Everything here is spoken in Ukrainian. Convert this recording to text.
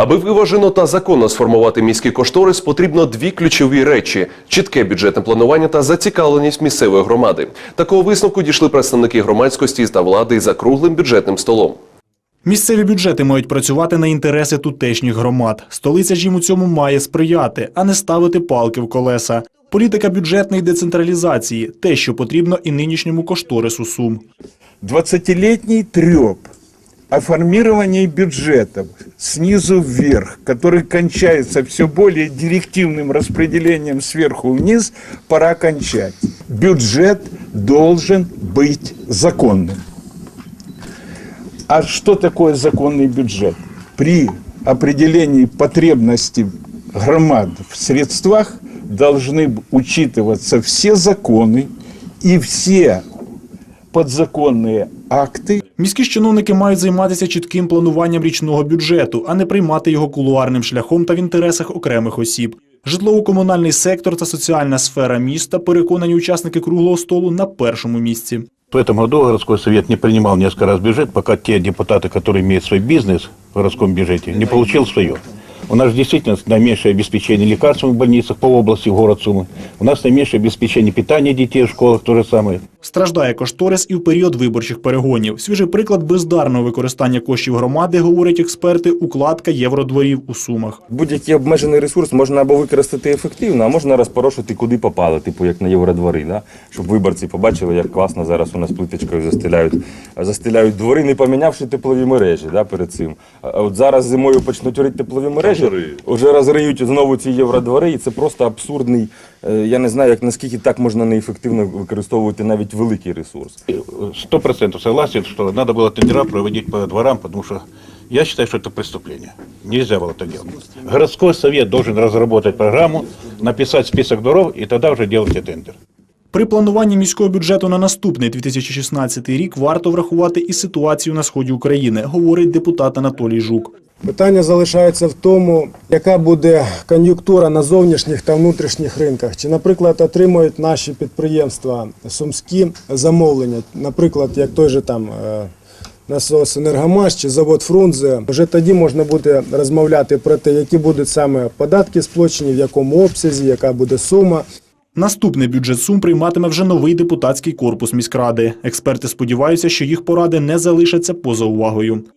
Аби виважено та законно сформувати міський кошторис, потрібно дві ключові речі: чітке бюджетне планування та зацікавленість місцевої громади. Такого висновку дійшли представники громадськості та влади за круглим бюджетним столом. Місцеві бюджети мають працювати на інтереси тутешніх громад. Столиця ж їм у цьому має сприяти, а не ставити палки в колеса. Політика бюджетної децентралізації те, що потрібно і нинішньому кошторису Сум. 20-летний треп о формировании бюджетов снизу вверх, который кончается все более директивным распределением сверху вниз, пора кончать. Бюджет должен быть законным. А что такое законный бюджет? При определении потребностей громад в средствах должны учитываться все законы и все подзаконные акты Міські ж чиновники мають займатися чітким плануванням річного бюджету, а не приймати його кулуарним шляхом та в інтересах окремих осіб. Житлово-комунальний сектор та соціальна сфера міста, переконані учасники круглого столу, на першому місці. В этом году городской совет не принимал несколько раз бюджет, пока те депутаты, которые имеют свой бизнес в городском бюджете, не получил свое. У нас действительно наименьшее обеспечение лекарствами в больницах по области, в город Сумы. У нас наименьшее обеспечение питания детей в школах, то же самое. Страждає кошторис і в період виборчих перегонів. Свіжий приклад бездарного використання коштів громади, говорять експерти, укладка євродворів у Сумах. Будь-який обмежений ресурс можна або використати ефективно, а можна розпорошити куди попало, типу як на євродвори, да? щоб виборці побачили, як класно зараз у нас плиточкою застеляють, застеляють двори, не помінявши теплові мережі да, перед цим. А от зараз зимою почнуть рити теплові мережі, вже розриють знову ці євродвори, і це просто абсурдний. е, Я не знаю, як наскільки так можна неефективно використовувати навіть великий ресурс. Сто процентов согласен, что надо было тендера проводить по дворам, потому что я считаю, что это преступление. Нельзя было так делать. Городской совет должен разработать программу, написать список дворов и тогда уже делать тендер. При плануванні міського бюджету на наступний 2016 рік варто врахувати і ситуацію на сході України, говорить депутат Анатолій Жук. Питання залишається в тому, яка буде кон'юнктура на зовнішніх та внутрішніх ринках. Чи, наприклад, отримують наші підприємства сумські замовлення, наприклад, як той же там е, насос Енергомаш чи завод Фрунзе. Вже тоді можна буде розмовляти про те, які будуть саме податки сплочені, в якому обсязі, яка буде сума. Наступний бюджет Сум прийматиме вже новий депутатський корпус міськради. Експерти сподіваються, що їх поради не залишаться поза увагою.